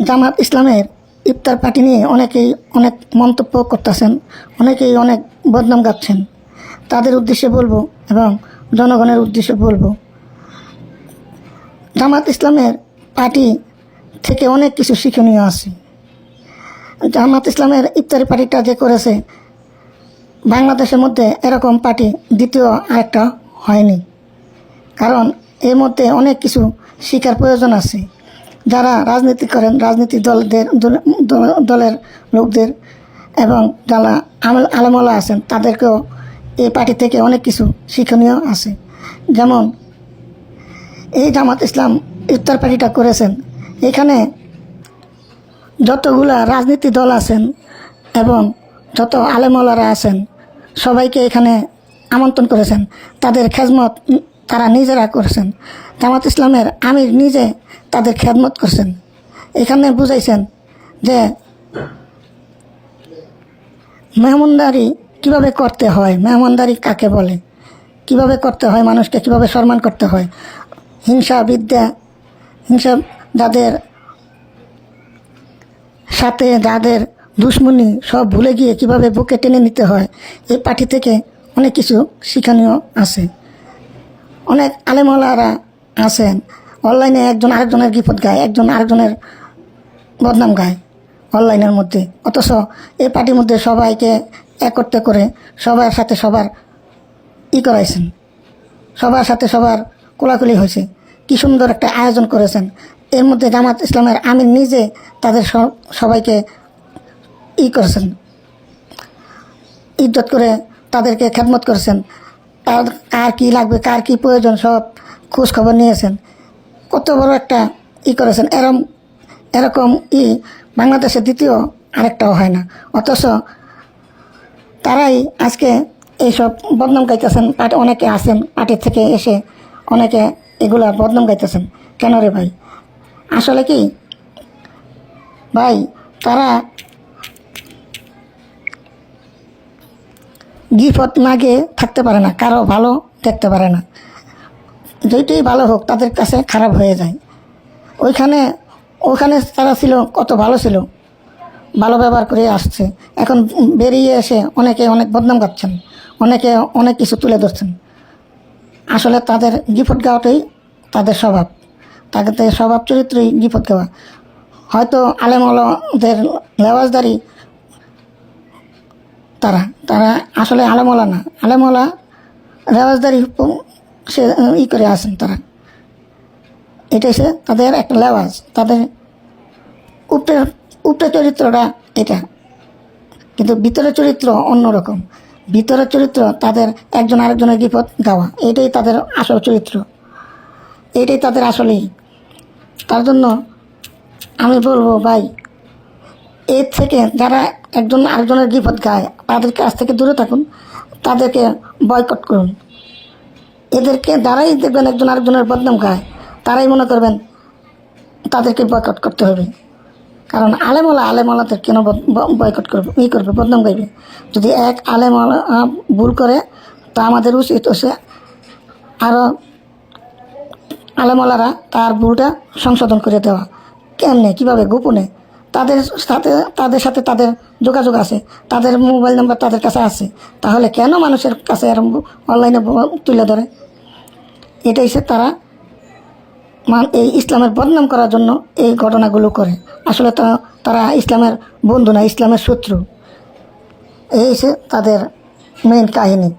জামাত ইসলামের ইফতার পার্টি নিয়ে অনেকেই অনেক মন্তব্য করতেছেন, অনেকেই অনেক বদনাম গাচ্ছেন। তাদের উদ্দেশ্যে বলব এবং জনগণের উদ্দেশ্যে বলব, জামাত ইসলামের পার্টি থেকে অনেক কিছু শিক্ষণীয় আছে। জামাত ইসলামের ইফতারি পার্টিটা যে করেছে, বাংলাদেশের মধ্যে এরকম পার্টি দ্বিতীয় আরেকটা হয়নি। কারণ এর মধ্যে অনেক কিছু শিকার প্রয়োজন আছে। যারা রাজনীতি করেন, রাজনীতি দলদের, দল- দল- দলের লোকদের এবং যারা আলমলা আছেন, তাদেরকেও এই পার্টি থেকে অনেক কিছু শিক্ষণীয় আছে। যেমন এই জামাত ইসলাম ইফতার পার্টিটা করেছেন। এখানে যতগুলা রাজনীতি দল আছেন এবং যত আলেমলারা আছেন, সবাইকে এখানে আমন্ত্রণ করেছেন। তাদের খেজমত তারা নিজেরা করছেন। জামাত ইসলামের আমির নিজে তাদের খেদমত করছেন। এখানে বুঝাইছেন যে মেহমানদারি কীভাবে করতে হয়, মেহমানদারি কাকে বলে? কীভাবে করতে হয়, মানুষকে কীভাবে সম্মান করতে হয়? হিংসা, বিদ্যা, হিংসা যাদের সাথে যাদের দুশ্মনী সব ভুলে গিয়ে কীভাবে বুকে টেনে নিতে হয় এই পার্টি থেকে অনেক কিছু শিক্ষণীয় আছে। অনেক আলেমলারা আছেন। অনলাইনে একজন আরেকজনের বিপদ গায়, একজন আরেকজনের বদনাম গায় অনলাইনের মধ্যে। অথচ এই পার্টির মধ্যে সবাইকে একত্রে করে সবার সাথে সবার ই করাইছেন। সবার সাথে সবার কোলাকুলি হয়েছে। কি সুন্দর একটা আয়োজন করেছেন। এর মধ্যে জামাত ইসলামের আমির নিজে তাদের সব- সবাইকে ই করেছেন। ইজ্জত করে তাদেরকে খেদমত করেছেন। কার কী লাগবে, কার কী প্রয়োজন, সব খোঁজ খবর নিয়েছেন। কত বড় একটা ই করেছেন, এরম, এরকম ই বাংলাদেশে দ্বিতীয় আরেকটাও হয় না। অথচ তারাই আজকে এইসব বদনাম গাইতেছেন অনেকে আছেন পার্টি থেকে এসে অনেকে এগুলা বদনাম গাইতেছেন। কেন রে ভাই? আসলে কি? ভাই, তারা গিফট মাগে থাকতে পারে না, কারও ভালো দেখতে পারে না। যেইটাই ভালো হোক, তাদের কাছে খারাপ হয়ে যায়। ওইখানে, ওখানে তারা ছিল, কত ভালো ছিল। ভালো ব্যবহার করে আসছে। এখন বেরিয়ে এসে অনেকে অনেক বদনাম গাচ্ছেন অনেকে অনেক কিছু তুলে ধরছেন। আসলে তাদের গিফট গাওয়াটাই তাদের স্বভাব। তাদের স্বভাব চরিত্রই গিফট গাওয়া। হয়তো আলেমদের লেওয়াজদারি তারা তারা আসলে আলেমলা না। আলেমলা রেওয়াজদারি সে, ই করে আসেন তারা। এটা সে তাদের একটা লেওয়াজ তাদের উপরে উপরে চরিত্রটা এটা। কিন্তু ভিতরের চরিত্র অন্যরকম। ভিতরের চরিত্র তাদের একজন আরেকজনের বিপদ গাওয়া এটাই তাদের আসল চরিত্র। এটাই তাদের আসলেই। তার জন্য আমি বলব, ভাই এর থেকে যারা একজন আরেকজনের বিপদ গায়, তাদের কাছ থেকে দূরে থাকুন, তাদেরকে বয়কট করুন। এদেরকে যারাই দেখবেন একজন আরেকজনের বদনাম গায়, তারাই মনে করবেন তাদেরকে বয়কট করতে হবে। কারণ আলেমলা আলেমলাদের কেন বয়কট করবে, ই করবে, বদনাম গাইবে? যদি এক আলেমলা ভুল করে, তা আমাদের উচিত হচ্ছে আরও আলেমলারা তার ভুলটা সংশোধন করে দেওয়া। কেমনে, কীভাবে, গোপনে? তাদের সাথে তাদের সাথে তাদের যোগাযোগ আছে, তাদের মোবাইল নাম্বার তাদের কাছে আছে। তাহলে কেন মানুষের কাছে এরকম অনলাইনে তুলে ধরে? এটাই সে তারা মান- এই ইসলামের বদনাম করার জন্য এই ঘটনাগুলো করে। আসলে তো, তারা ইসলামের বন্ধু না, ইসলামের শত্রু। এই সে তাদের মেইন কাহিনী।